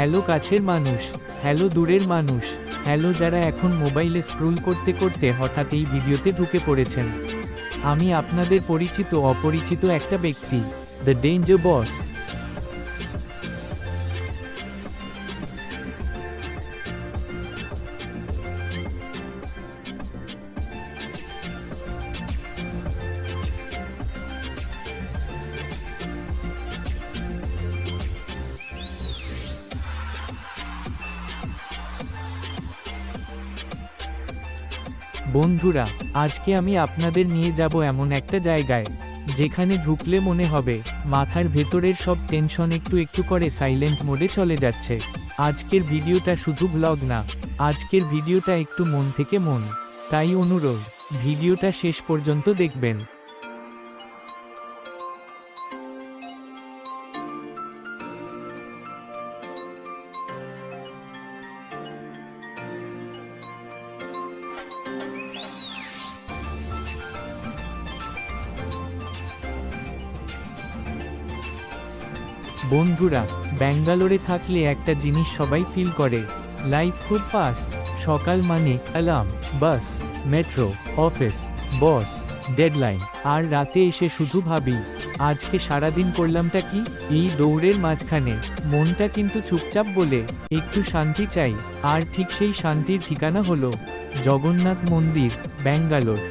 Hello কাছের মানুষ, hello দূরের মানুষ, হ্যালো যারা এখন মোবাইলে স্ক্রোল করতে করতে হঠাৎ এই ভিডিওতে ঢুকে পড়েছেন। আমি আপনাদের পরিচিত অপরিচিত একটা ব্যক্তি দ্য ডেঞ্জার বস বন্ধুরা, আজকে আমি আপনাদের নিয়ে যাব এমন একটা জায়গায়, যেখানে ঢুকলে মনে হবে, মাথার ভেতরের সব টেনশন একটু একটু করে সাইলেন্ট মোডে চলে যাচ্ছে। আজকের ভিডিওটা শুধু ব্লগ না, আজকের ভিডিওটা একটু মন থেকে মন। তাই অনুরোধ, ভিডিওটা শেষ পর্যন্ত দেখবেন। বন্ধুরা, ব্যাঙ্গালোরে থাকলে একটা জিনিস সবাই ফিল করে লাইফ খুব ফাস্ট সকাল মানে alarm bus metro office boss deadline আর রাতে এসে শুধু ভাবি, আজকে সারাদিন করলামটা কি? এই দৌড়ের মাঝখানে, মনটা কিন্তু চুপচাপ বলে, একটু শান্তি চাই, আর ঠিক সেই শান্তির ঠিকানা হলো, জগন্নাথ মন্দির, ব্যাঙ্গালোর।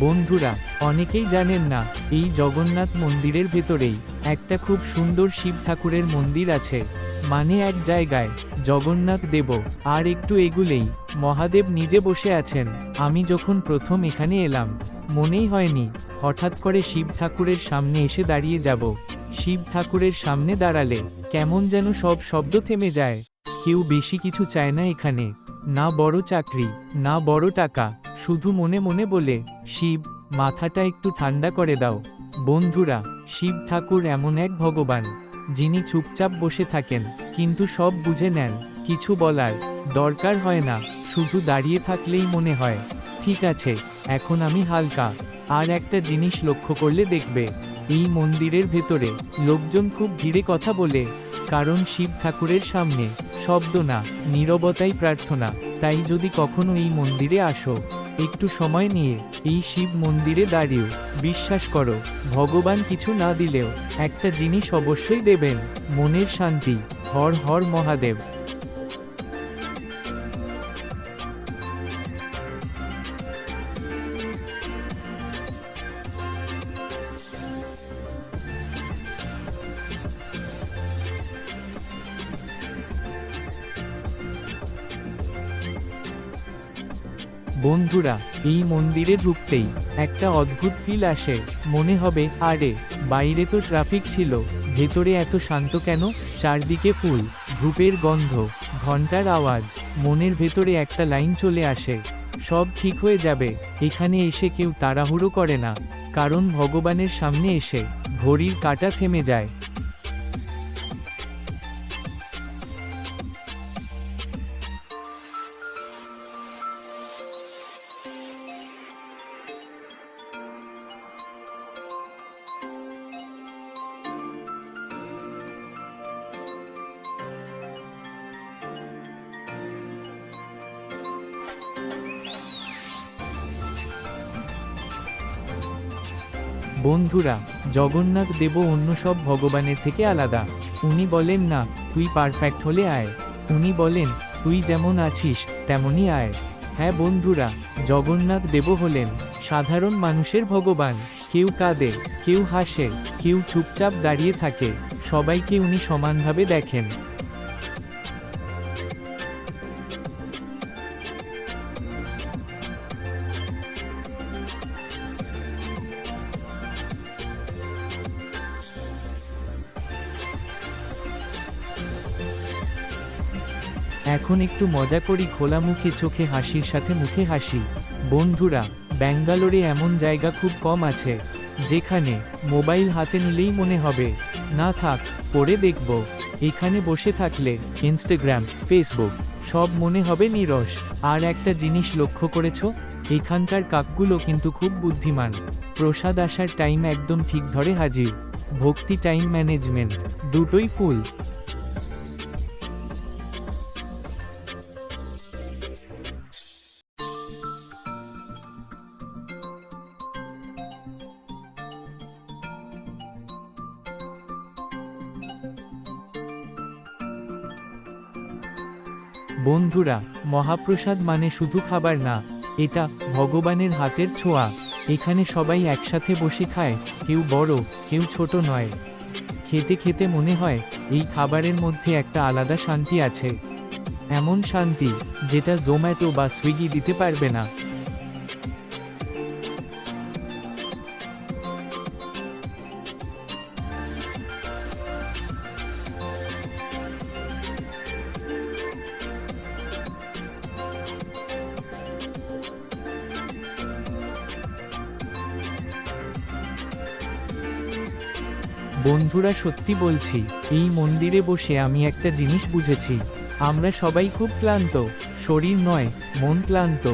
বন্ধুরা, অনেকেই জানেন না, এই জগন্নাথ মন্দিরের ভেতরেই একটা খুব সুন্দর শিব ঠাকুরের মন্দির আছে। মানে এক জায়গায়, জগন্নাথ দেব, আর একটু এগুলেই, মহাদেব নিজে বসে আছেন। আমি যখন প্রথম এখানে এলাম, মনেই হয়নি, হঠাৎ করে শিব ঠাকুরের সামনে এসে দাঁড়িয়ে যাব। শিব ঠাকুরের সামনে দাঁড়ালে, কেমন যেন সব শব্দ থেমে যায়। কেউ বেশি কিছু চায় না এখানে। না বড় চাকরি, না বড় টাকা। শুধু মনে মনে বলে, শিব, মাথাটা একটু ঠান্ডা করে দাও। বন্ধুরা, শিব ঠাকুর এমন এক ভগবান, যিনি চুপচাপ বসে থাকেন, কিন্তু সব বুঝে নেন, কিছু বলার দরকার হয় না, শুধু দাঁড়িয়ে থাকলেই মনে হয়। ঠিক আছে, এখন আমি হালকা, আর একটা জিনিস লক্ষ্য করলে দেখবে, এই মন্দিরের ভেতরে লোকজন খুব ধীরে কথা বলে, কারণ শিব ঠাকুরের সামনে শব্দ না, নীরবতাই প্রার্থনা, তাই যদি কখনো এই মন্দিরে আসো একটু সময় নিয়ে এই শিব মন্দিরে দাঁড়িয়েও বিশ্বাস করো, ভগবান কিছু না দিলেও একটা জিনিস অবশ্যই দেবেন, মনের শান্তি, হর হর মহাদেব। বন্ধুরা, এই মন্দিরে ঢুকতেই একটা অদ্ভুত ফিল আসে। মনে হবে, আরে, বাইরে তো ট্রাফিক ছিল। ভেতরে এত শান্ত কেন? চারদিকে ফুল, ধূপের গন্ধ, ঘণ্টার আওয়াজ, মনের ভেতরে একটা লাইন চলে আসে। সব ঠিক হয়ে যাবে, এখানে এসে কেউ তাড়াহুড়ো করে না। কারণ ভগবানের সামনে এসে ঘড়ির কাটা থেমে যায়। বন্ধুরা, জগন্নাথ দেব অন্য সব ভগবানের থেকে আলাদা। উনি বলেন, না, তুই পারফেক্ট হলে আয়। উনি বলেন, তুই যেমন আছিস, তেমনই আয়। হ্যাঁ বন্ধুরা, জগন্নাথ দেব হলেন সাধারণ মানুষের ভগবান। কেউ কাঁদে, কেউ হাসে, কেউ চুপচাপ দাঁড়িয়ে থাকে। সবাইকে উনি সমানভাবে দেখেন। এখন একটু মজা করি খোলা মুখে চোখে হাসির সাথে মুখে হাসি। বন্ধুরা, ব্যাঙ্গালোরে এমন জায়গা খুব কম আছে, যেখানে মোবাইল হাতে নিলেই মনে হবে, না থাক, পরে দেখব। এখানে বসে থাকলে ইনস্টাগ্রাম, ফেসবুক, সব মনে হবে নিরস। আর একটা জিনিস লক্ষ্য করেছ, এখানকার কাকগুলো কিন্তু খুব বুদ্ধিমান। প্রসাদ আসার টাইম একদম ঠিক ধরে হাজির। ভক্তি টাইম ম্যানেজমেন্ট, দুটোই ফুল। বন্ধুরা, মহাপ্রসাদ মানে শুধু খাবার না, এটা ভগবানের হাতের ছোঁয়া। এখানে সবাই একসাথে বসে খায়, কেউ বড়, কেউ ছোট নয়। খেতে খেতে মনে হয়, এই খাবারের মধ্যে একটা আলাদা শান্তি আছে। এমন শান্তি, যেটা জোম্যাটো বা সুইগি দিতে পারবে না। বন্ধুরা সত্যি বলছি, এই মন্দিরে বসে আমি একটা জিনিস বুঝেছি। আমরা সবাই খুব ক্লান্ত, শরীর নয়, মন ক্লান্ত।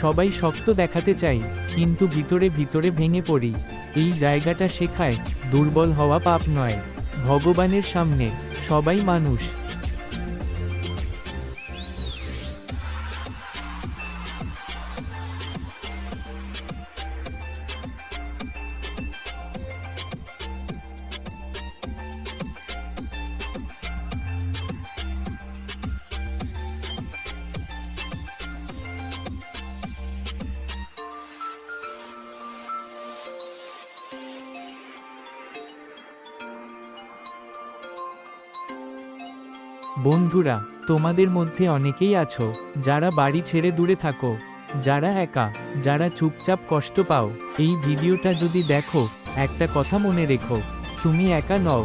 সবাই শক্ত দেখাতে চাই, কিন্তু ভিতরে ভিতরে ভেঙে পড়ি। এই জায়গাটা শেখায়, দুর্বল হওয়া পাপ নয়। ভগবানের সামনে সবাই মানুষ। বন্ধুরা, তোমাদের মধ্যে অনেকেই আছো, যারা বাড়ি ছেড়ে দূরে থাকো, যারা একা, যারা চুপচাপ কষ্ট পাও। এই ভিডিওটা যদি দেখো, একটা কথা মনে রেখো, তুমি একা নও।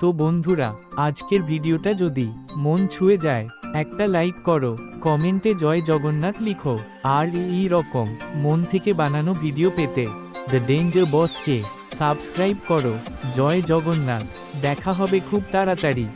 তো বন্ধুরা, আজকের ভিডিওটা যদি মন ছুঁয়ে যায়, একটা লাইক করো, কমেন্টে জয় জগন্নাথ লিখো, আর এই রকম মন থেকে বানানো ভিডিও পেতে দ্য ডেঞ্জার বসকে সাবস্ক্রাইব করো, জয় জগন্নাথ, দেখা হবে খুব তাড়াতাড়ি।